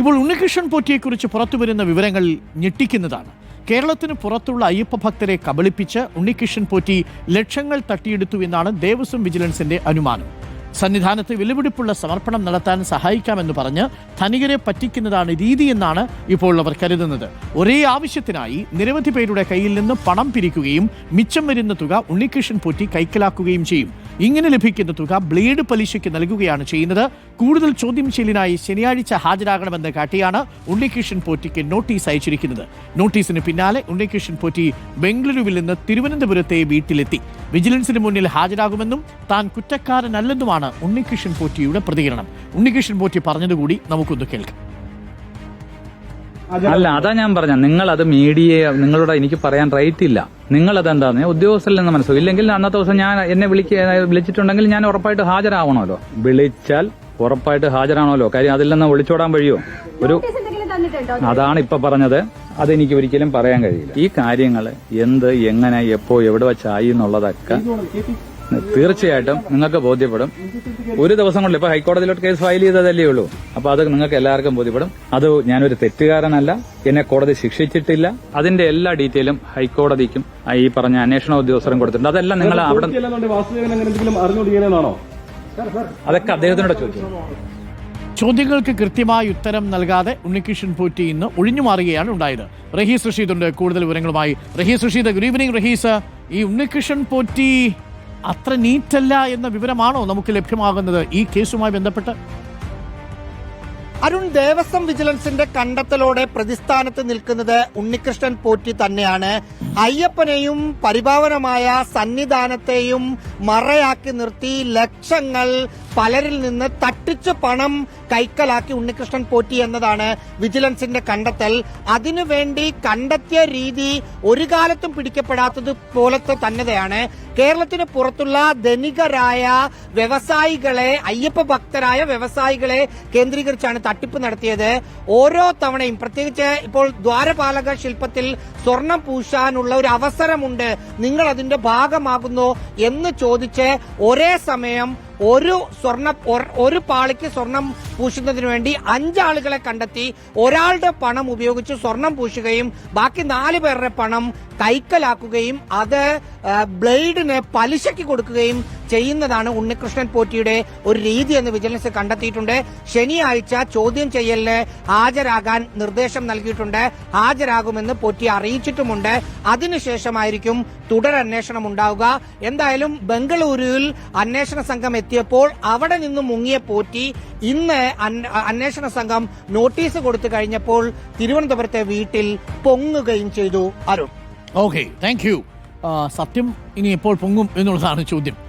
ഇപ്പോൾ ഉണ്ണികൃഷ്ണൻ പോറ്റിയെക്കുറിച്ച് പുറത്തു വരുന്ന വിവരങ്ങൾ ഞെട്ടിക്കുന്നതാണ്. കേരളത്തിന് പുറത്തുള്ള അയ്യപ്പ ഭക്തരെ കബളിപ്പിച്ച് ഉണ്ണികൃഷ്ണൻ പോറ്റി ലക്ഷങ്ങൾ തട്ടിയെടുത്തു എന്നാണ് ദേവസ്വം വിജിലൻസിന്റെ അനുമാനം. സന്നിധാനത്ത് വിലപിടിപ്പുള്ള സമർപ്പണം നടത്താൻ സഹായിക്കാമെന്ന് പറഞ്ഞ് ധനികരെ പറ്റിക്കുന്നതാണ് രീതി എന്നാണ് ഇപ്പോൾ അവർ കരുതുന്നത്. ഒരേ ആവശ്യത്തിനായി നിരവധി പേരുടെ കയ്യിൽ നിന്ന് പണം പിരിക്കുകയും മിച്ചം വരുന്ന തുക ഉണ്ണികൃഷ്ണൻ പോറ്റി കൈക്കലാക്കുകയും ചെയ്യും. ഇങ്ങനെ ലഭിക്കുന്ന തുക ബ്ലേഡ് പലിശയ്ക്ക് നൽകുകയാണ് ചെയ്യുന്നത്. കൂടുതൽ ചോദ്യം ചെയ്യലിനായി ശനിയാഴ്ച ഹാജരാകണമെന്ന് കാട്ടിയാണ് ഉണ്ണികൃഷ്ണൻ പോറ്റിക്ക് നോട്ടീസ് അയച്ചിരിക്കുന്നത്. നോട്ടീസിന് പിന്നാലെ ഉണ്ണികൃഷ്ണൻ പോറ്റി ബംഗളൂരുവിൽ നിന്ന് തിരുവനന്തപുരത്തെ വീട്ടിലെത്തി. വിജിലൻസിന് മുന്നിൽ ഹാജരാകുമെന്നും താൻ കുറ്റക്കാരനല്ലെന്നുമാണ് ഉണ്ണികൃഷ്ണൻ പോറ്റിയുടെ പ്രതികരണം. ഉണ്ണികൃഷ്ണൻ പോറ്റി പറഞ്ഞതുകൂടി നമുക്കൊന്ന് കേൾക്കാം. അല്ല അതാ ഞാൻ പറഞ്ഞ. നിങ്ങൾ അത് മീഡിയ നിങ്ങളോട് എനിക്ക് പറയാൻ റൈറ്റ് ഇല്ല. നിങ്ങൾ അതെന്താന്ന് ഉദ്യോഗസ്ഥരിൽ നിന്ന് മനസ്സിലാവും ഇല്ലെങ്കിൽ അന്നത്തെ ദിവസം ഞാൻ എന്നെ വിളിക്ക വിളിച്ചിട്ടുണ്ടെങ്കിൽ ഞാൻ ഉറപ്പായിട്ട് ഹാജരാവണമല്ലോ. വിളിച്ചാൽ ഉറപ്പായിട്ട് ഹാജരാണല്ലോ കാര്യം അതിൽ നിന്ന് ഒളിച്ചോടാൻ വഴിയോ? ഒരു അതാണ് ഇപ്പൊ പറഞ്ഞത്. അതെനിക്ക് ഒരിക്കലും പറയാൻ കഴിയില്ല. ഈ കാര്യങ്ങൾ എന്ത് എങ്ങനെ എപ്പോ എവിടെ വെച്ചായി എന്നുള്ളതൊക്കെ തീർച്ചയായിട്ടും നിങ്ങൾക്ക് ബോധ്യപ്പെടും. ഒരു ദിവസം കൊണ്ട് ഇപ്പൊ ഹൈക്കോടതിയിലോട്ട് കേസ് ഫയൽ ചെയ്തതല്ലേ ഉള്ളൂ. അപ്പൊ അത് നിങ്ങൾക്ക് എല്ലാവർക്കും ബോധ്യപ്പെടും. അത് ഞാനൊരു തെറ്റുകാരനല്ല. എന്നെ കോടതി ശിക്ഷിച്ചിട്ടില്ല. അതിന്റെ എല്ലാ ഡീറ്റെയിലും ഹൈക്കോടതിക്കും ഈ പറഞ്ഞ അന്വേഷണ ഉദ്യോഗസ്ഥരും കൊടുത്തിട്ടുണ്ട്. അതെല്ലാം നിങ്ങൾ അവിടെ അതൊക്കെ അദ്ദേഹത്തിനോട് ചോദിച്ചു. ചോദ്യങ്ങൾക്ക് കൃത്യമായ ഉത്തരം നൽകാതെ ഉണ്ണികൃഷ്ണൻ പോറ്റി ഇന്ന് ഒഴിഞ്ഞു മാറുകയാണ് ഉണ്ടായത്. റഹീസ് റഷീദ് ഉണ്ട് കൂടുതൽ വിവരങ്ങളുമായി Rahees Rasheed. Good evening Rahees. ഈ ഉണ്ണികൃഷ്ണൻ പോറ്റി അത്ര നീറ്റല്ല എന്ന വിവരമാണോ നമുക്ക് ലഭ്യമാകുന്നത് ഈ കേസുമായി ബന്ധപ്പെട്ട്? അരുൺ ദേവസ്വം വിജിലൻസിന്റെ കണ്ടെത്തലോടെ പ്രതിസ്ഥാനത്ത് നിൽക്കുന്നത് ഉണ്ണികൃഷ്ണൻ പോറ്റി തന്നെയാണ്. അയ്യപ്പനെയും പരിഭാവനമായ സന്നിധാനത്തെയും മറയാക്കി നിർത്തി ലക്ഷങ്ങൾ പലരിൽ നിന്ന് തട്ടിച്ച് പണം കൈക്കലാക്കി ഉണ്ണികൃഷ്ണൻ പോറ്റി എന്നതാണ് വിജിലൻസിന്റെ കണ്ടെത്തൽ. അതിനുവേണ്ടി കണ്ടെത്തിയ രീതി ഒരു കാലത്തും പിടിക്കപ്പെടാത്തത് പോലത്തെ തന്നെയാണ്. കേരളത്തിന് പുറത്തുള്ള ധനികരായ വ്യവസായികളെ അയ്യപ്പ ഭക്തരായ വ്യവസായികളെ കേന്ദ്രീകരിച്ചാണ് തട്ടിപ്പ് നടത്തിയത്. ഓരോ തവണയും പ്രത്യേകിച്ച് ഇപ്പോൾ ദ്വാരപാലക ശില്പത്തിൽ സ്വർണം പൂശാനുള്ള ഒരു അവസരമുണ്ട്. നിങ്ങൾ അതിന്റെ ഭാഗമാകുന്നു എന്ന് ചോദിച്ച് ഒരേ സമയം ഒരു സ്വർണ ഒരു പാളിക്ക് സ്വർണം പൂശുന്നതിന് വേണ്ടി അഞ്ചാളുകളെ കണ്ടെത്തി ഒരാളുടെ പണം ഉപയോഗിച്ച് സ്വർണം പൂശുകയും ബാക്കി നാല് പേരുടെ പണം കൈക്കലാക്കുകയും അത് ബ്ലേഡിനെ പലിശയ്ക്ക് കൊടുക്കുകയും ചെയ്യുന്നതാണ് ഉണ്ണികൃഷ്ണൻ പോറ്റിയുടെ ഒരു രീതി എന്ന് വിജിലൻസ് കണ്ടെത്തിയിട്ടുണ്ട്. ശനിയാഴ്ച ചോദ്യം ചെയ്യലിന് ഹാജരാകാൻ നിർദ്ദേശം നൽകിയിട്ടുണ്ട്. ഹാജരാകുമെന്ന് പോറ്റി അറിയിച്ചിട്ടുമുണ്ട്. അതിനുശേഷമായിരിക്കും തുടരന്വേഷണം ഉണ്ടാവുക. എന്തായാലും ബംഗളൂരുവിൽ അന്വേഷണ സംഘം എത്തിയപ്പോൾ അവിടെ നിന്ന് മുങ്ങിയ പോറ്റി ഇന്ന് അന്വ- അന്വേഷണ സംഘം നോട്ടീസ് കൊടുത്തു കഴിഞ്ഞപ്പോൾ തിരുവനന്തപുരത്തെ വീട്ടിൽ പൊങ്ങുകയും ചെയ്തു അരുൺ. ഓക്കെ താങ്ക് യു സത്യം ഇനി എപ്പോൾ പൊങ്ങും എന്നുള്ളതാണ് ചോദ്യം